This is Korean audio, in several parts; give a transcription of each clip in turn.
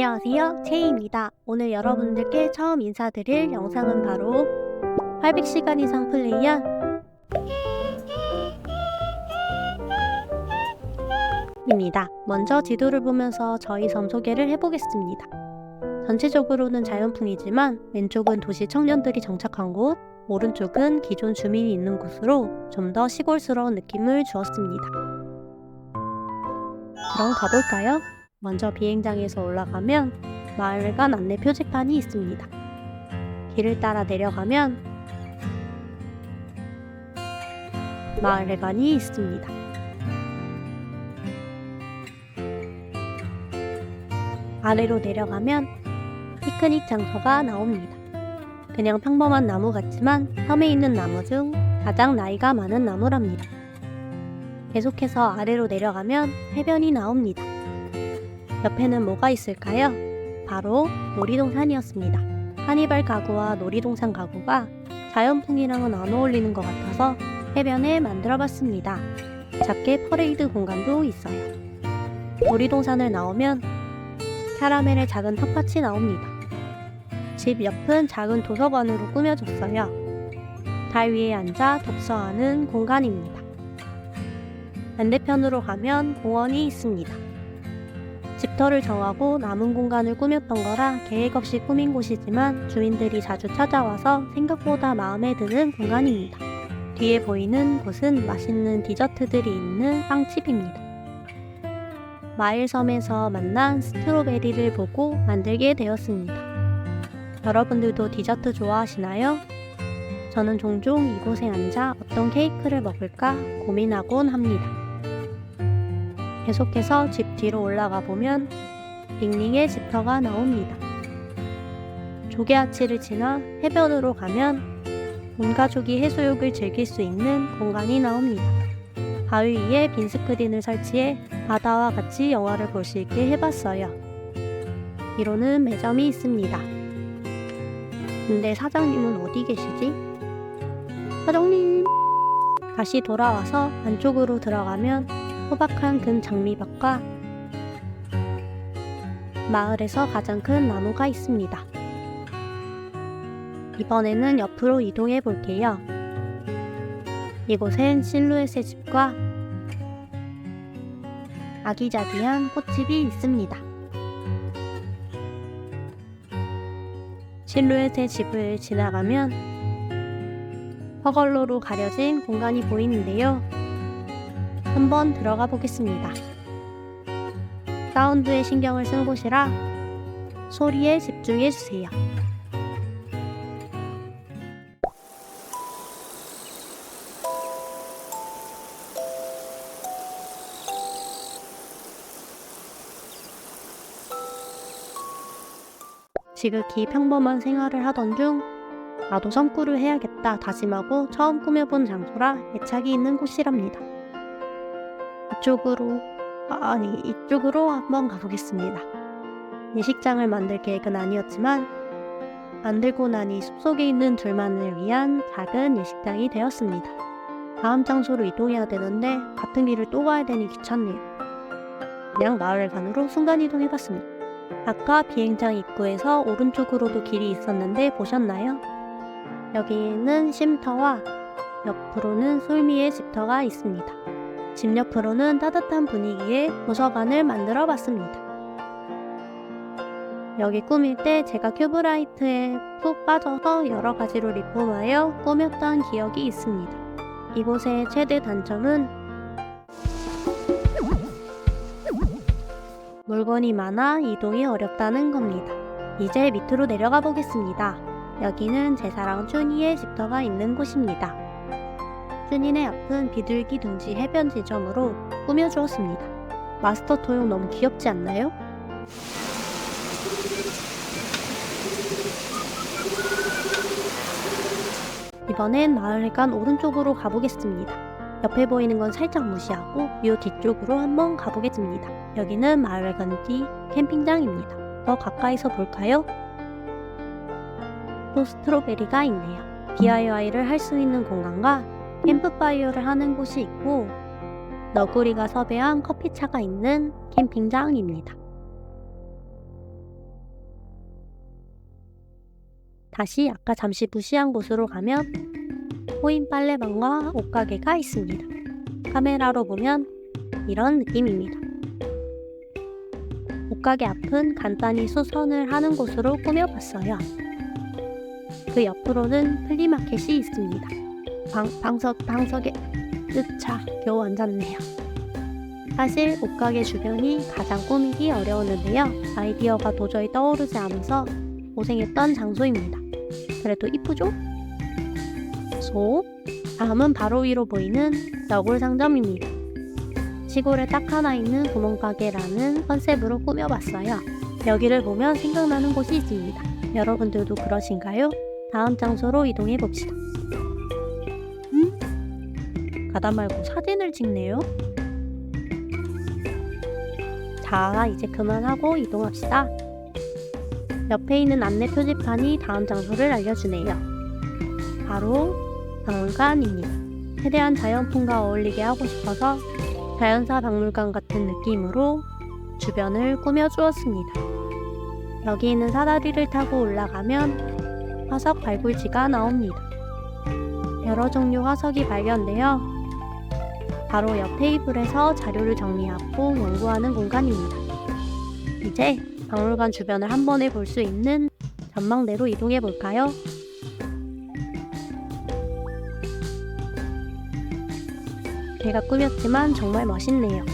안녕하세요. 채이입니다. 오늘 여러분들께 처음 인사드릴 영상은 바로 800시간 이상 플레이한 입니다. 먼저 지도를 보면서 저희 섬 소개를 해보겠습니다. 전체적으로는 자연풍이지만 왼쪽은 도시 청년들이 정착한 곳, 오른쪽은 기존 주민이 있는 곳으로 좀 더 시골스러운 느낌을 주었습니다. 그럼 가볼까요? 먼저 비행장에서 올라가면 마을을 간 안내 표지판이 있습니다. 길을 따라 내려가면 마을회관이 있습니다. 아래로 내려가면 피크닉 장소가 나옵니다. 그냥 평범한 나무 같지만 섬에 있는 나무 중 가장 나이가 많은 나무랍니다. 계속해서 아래로 내려가면 해변이 나옵니다. 옆에는 뭐가 있을까요? 바로 놀이동산이었습니다. 카니발 가구와 놀이동산 가구가 자연풍이랑은 안 어울리는 것 같아서 해변에 만들어 봤습니다. 작게 퍼레이드 공간도 있어요. 놀이동산을 나오면 캐러멜의 작은 텃밭이 나옵니다. 집 옆은 작은 도서관으로 꾸며졌어요. 달 위에 앉아 독서하는 공간입니다. 반대편으로 가면 공원이 있습니다. 집터를 정하고 남은 공간을 꾸몄던 거라 계획 없이 꾸민 곳이지만 주민들이 자주 찾아와서 생각보다 마음에 드는 공간입니다. 뒤에 보이는 곳은 맛있는 디저트들이 있는 빵집입니다. 마일섬에서 만난 스트로베리를 보고 만들게 되었습니다. 여러분들도 디저트 좋아하시나요? 저는 종종 이곳에 앉아 어떤 케이크를 먹을까 고민하곤 합니다. 계속해서 집 뒤로 올라가 보면 링링의 집터가 나옵니다. 조개아치를 지나 해변으로 가면 온 가족이 해수욕을 즐길 수 있는 공간이 나옵니다. 바위 위에 빈 스크린을 설치해 바다와 같이 영화를 볼 수 있게 해봤어요. 이로는 매점이 있습니다. 근데 사장님은 어디 계시지? 사장님! 다시 돌아와서 안쪽으로 들어가면 소박한 금 장미밭과 마을에서 가장 큰 나무가 있습니다. 이번에는 옆으로 이동해 볼게요. 이곳엔 실루엣의 집과 아기자기한 꽃집이 있습니다. 실루엣의 집을 지나가면 허걸로로 가려진 공간이 보이는데요. 한번 들어가 보겠습니다. 사운드에 신경을 쓴 곳이라 소리에 집중해 주세요. 지극히 평범한 생활을 하던 중 나도 섬꾸를 해야겠다 다짐하고 처음 꾸며본 장소라 애착이 있는 곳이랍니다. 이쪽으로 아, 아니 이쪽으로 한번 가보겠습니다. 예식장을 만들 계획은 아니었지만 만들고 나니 숲속에 있는 둘만을 위한 작은 예식장이 되었습니다. 다음 장소로 이동해야 되는데 같은 길을 또 가야 되니 귀찮네요. 그냥 마을 간으로 순간이동해봤습니다. 아까 비행장 입구에서 오른쪽으로도 길이 있었는데 보셨나요? 여기는 쉼터와 옆으로는 솔미의 집터가 있습니다. 집 옆으로는 따뜻한 분위기의 도서관을 만들어 봤습니다. 여기 꾸밀 때 제가 큐브라이트에 푹 빠져서 여러 가지로 리폼하여 꾸몄던 기억이 있습니다. 이곳의 최대 단점은 물건이 많아 이동이 어렵다는 겁니다. 이제 밑으로 내려가 보겠습니다. 여기는 제 사랑 쭈니의 집터가 있는 곳입니다. 쭈니네 앞은 비둘기 둥지 해변 지점으로 꾸며주었습니다. 마스터 토용 너무 귀엽지 않나요? 이번엔 마을회관 오른쪽으로 가보겠습니다. 옆에 보이는 건 살짝 무시하고 이 뒤쪽으로 한번 가보겠습니다. 여기는 마을회관 뒤 캠핑장입니다. 더 가까이서 볼까요? 또 스트로베리가 있네요. DIY를 할 수 있는 공간과 캠프파이어를 하는 곳이 있고 너구리가 섭외한 커피차가 있는 캠핑장입니다. 다시 아까 잠시 무시한 곳으로 가면 코인 빨래방과 옷가게가 있습니다. 카메라로 보면 이런 느낌입니다. 옷가게 앞은 간단히 수선을 하는 곳으로 꾸며봤어요. 그 옆으로는 플리마켓이 있습니다. 방, 방석, 방석에 으차 겨우 앉았네요. 사실 옷가게 주변이 가장 꾸미기 어려웠는데요. 아이디어가 도저히 떠오르지 않아서 고생했던 장소입니다. 그래도 이쁘죠? 소 다음은 바로 위로 보이는 너굴 상점입니다. 시골에 딱 하나 있는 구멍가게라는 컨셉으로 꾸며봤어요. 여기를 보면 생각나는 곳이 있습니다. 여러분들도 그러신가요? 다음 장소로 이동해 봅시다. 음? 가다 말고 사진을 찍네요. 자, 이제 그만하고 이동합시다. 옆에 있는 안내 표지판이 다음 장소를 알려주네요. 바로 박물관입니다. 최대한 자연풍과 어울리게 하고 싶어서 자연사 박물관 같은 느낌으로 주변을 꾸며주었습니다. 여기 있는 사다리를 타고 올라가면 화석 발굴지가 나옵니다. 여러 종류 화석이 발견되어 바로 옆 테이블에서 자료를 정리하고 연구하는 공간입니다. 이제 박물관 주변을 한 번에 볼 수 있는 전망대로 이동해 볼까요? 제가 꾸몄지만 정말 멋있네요.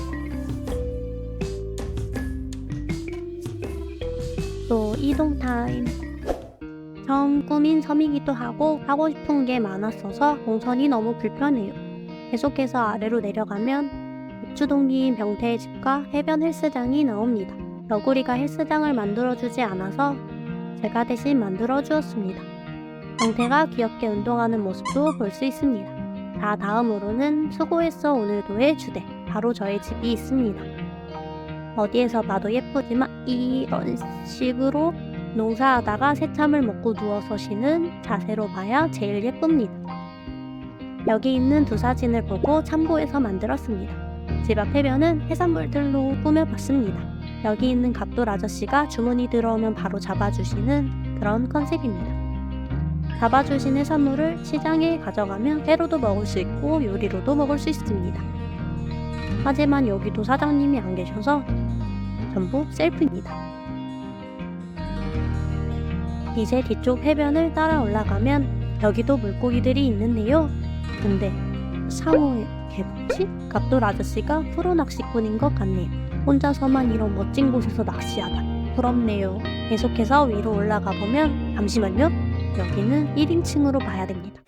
또 이동 타임. 처음 꾸민 섬이기도 하고 하고 싶은 게 많았어서 동선이 너무 불편해요. 계속해서 아래로 내려가면 입주동기인 병태의 집과 해변 헬스장이 나옵니다. 너구리가 헬스장을 만들어주지 않아서 제가 대신 만들어 주었습니다. 병태가 귀엽게 운동하는 모습도 볼 수 있습니다. 자, 다음으로는 수고했어 오늘도의 주대. 바로 저의 집이 있습니다. 어디에서 봐도 예쁘지만 이런 식으로 농사하다가 새참을 먹고 누워서 쉬는 자세로 봐야 제일 예쁩니다. 여기 있는 두 사진을 보고 참고해서 만들었습니다. 집 앞 해변은 해산물들로 꾸며봤습니다. 여기 있는 갑돌 아저씨가 주문이 들어오면 바로 잡아주시는 그런 컨셉입니다. 잡아주신 해산물을 시장에 가져가면 회로도 먹을 수 있고 요리로도 먹을 수 있습니다. 하지만 여기도 사장님이 안 계셔서 전부 셀프입니다. 이제 뒤쪽 해변을 따라 올라가면 여기도 물고기들이 있는데요. 근데 상어의 개복치? 갑돌 아저씨가 프로 낚시꾼인 것 같네요. 혼자서만 이런 멋진 곳에서 낚시하다. 부럽네요. 계속해서 위로 올라가 보면 잠시만요. 여기는 1인칭으로 봐야 됩니다.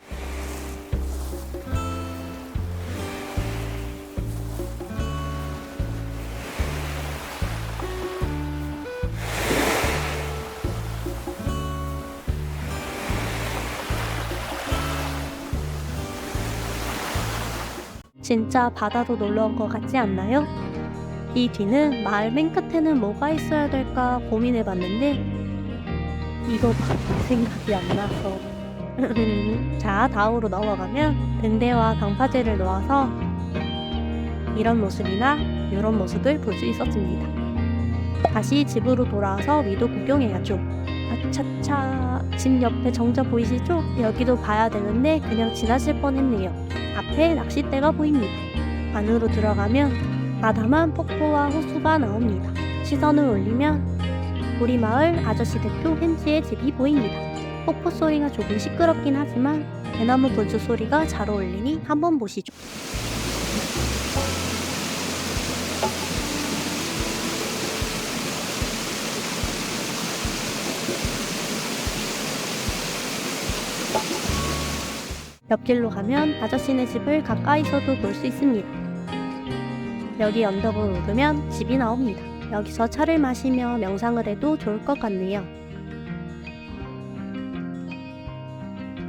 진짜 바다로 놀러 온 것 같지 않나요? 이 뒤는 마을 맨 끝에는 뭐가 있어야 될까 고민해 봤는데 이거밖에 생각이 안 나서 자 다음으로 넘어가면 등대와 방파제를 놓아서 이런 모습이나 이런 모습을 볼 수 있었습니다. 다시 집으로 돌아와서 위도 구경해야죠. 아차차 집 옆에 정자 보이시죠? 여기도 봐야 되는데 그냥 지나칠 뻔했네요. 앞에 낚싯대가 보입니다. 안으로 들어가면 아담한 폭포와 호수가 나옵니다. 시선을 올리면 우리 마을 아저씨 대표 햄지의 집이 보입니다. 폭포 소리가 조금 시끄럽긴 하지만 대나무 분수 소리가 잘 어울리니 한번 보시죠. 옆길로 가면 아저씨네 집을 가까이서도 볼 수 있습니다. 여기 언덕을 오르면 집이 나옵니다. 여기서 차를 마시며 명상을 해도 좋을 것 같네요.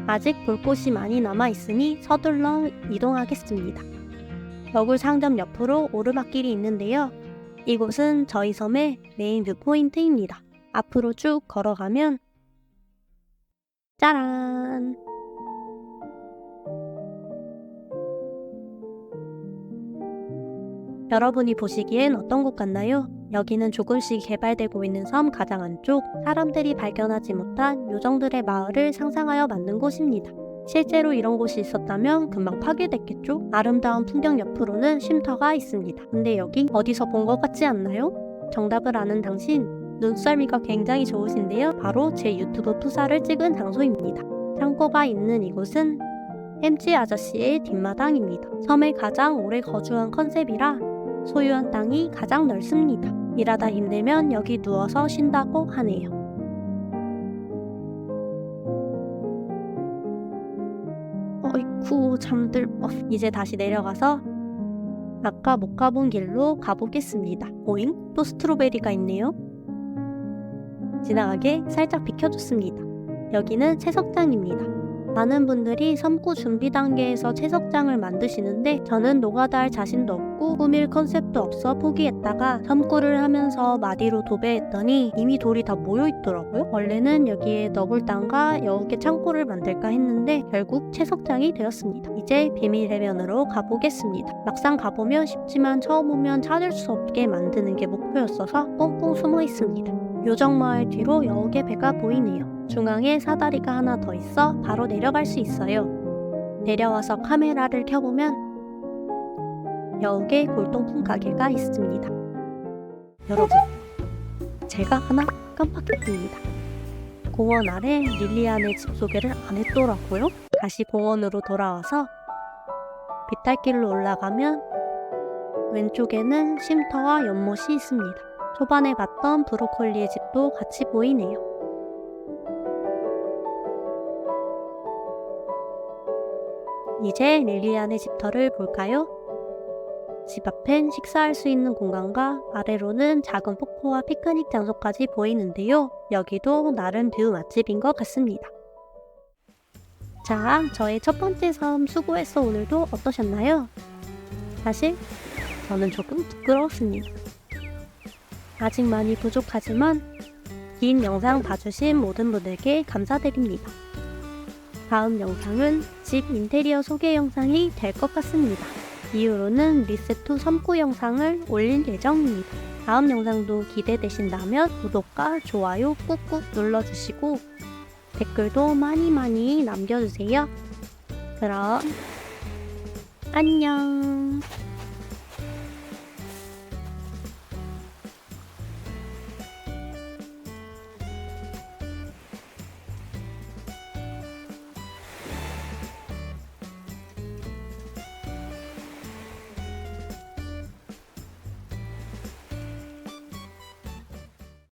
아직 볼 곳이 많이 남아 있으니 서둘러 이동하겠습니다. 너굴 상점 옆으로 오르막길이 있는데요. 이곳은 저희 섬의 메인 뷰포인트입니다. 앞으로 쭉 걸어가면 짜란! 여러분이 보시기엔 어떤 곳 같나요? 여기는 조금씩 개발되고 있는 섬 가장 안쪽 사람들이 발견하지 못한 요정들의 마을을 상상하여 만든 곳입니다. 실제로 이런 곳이 있었다면 금방 파괴됐겠죠? 아름다운 풍경 옆으로는 쉼터가 있습니다. 근데 여기 어디서 본 것 같지 않나요? 정답을 아는 당신 눈썰미가 굉장히 좋으신데요. 바로 제 유튜브 푸사를 찍은 장소입니다. 창고가 있는 이곳은 햄찌 아저씨의 뒷마당입니다. 섬에 가장 오래 거주한 컨셉이라 소유한 땅이 가장 넓습니다. 일하다 힘들면 여기 누워서 쉰다고 하네요. 어이쿠 잠들 뻔. 이제 다시 내려가서 아까 못 가본 길로 가보겠습니다. 오잉? 또 스트로베리가 있네요. 지나가게 살짝 비켜줬습니다. 여기는 채석장입니다. 많은 분들이 섬구 준비 단계에서 채석장을 만드시는데 저는 노가다 할 자신도 없고 꾸밀 컨셉도 없어 포기했다가 섬구를 하면서 마디로 도배했더니 이미 돌이 다 모여 있더라고요. 원래는 여기에 너굴당과 여우개 창고를 만들까 했는데 결국 채석장이 되었습니다. 이제 비밀 해변으로 가보겠습니다. 막상 가보면 쉽지만 처음 오면 찾을 수 없게 만드는 게 목표였어서 꽁꽁 숨어 있습니다. 요정마을 뒤로 여우개 배가 보이네요. 중앙에 사다리가 하나 더 있어 바로 내려갈 수 있어요. 내려와서 카메라를 켜보면 여우개 골동품 가게가 있습니다. 여러분, 제가 하나 깜빡했습니다. 공원 아래 릴리안의 집 소개를 안 했더라고요. 다시 공원으로 돌아와서 비탈길로 올라가면 왼쪽에는 쉼터와 연못이 있습니다. 초반에 봤던 브로콜리의 집도 같이 보이네요. 이제 릴리안의 집터를 볼까요? 집 앞엔 식사할 수 있는 공간과 아래로는 작은 폭포와 피크닉 장소까지 보이는데요. 여기도 나름 뷰 맛집인 것 같습니다. 자, 저의 첫 번째 섬 수고했어 오늘도 어떠셨나요? 사실 저는 조금 부끄러웠습니다. 아직 많이 부족하지만 긴 영상 봐주신 모든 분들께 감사드립니다. 다음 영상은 집 인테리어 소개 영상이 될 것 같습니다. 이후로는 리셋2 섬구 영상을 올릴 예정입니다. 다음 영상도 기대되신다면 구독과 좋아요 꾹꾹 눌러주시고 댓글도 많이 많이 남겨주세요. 그럼 안녕.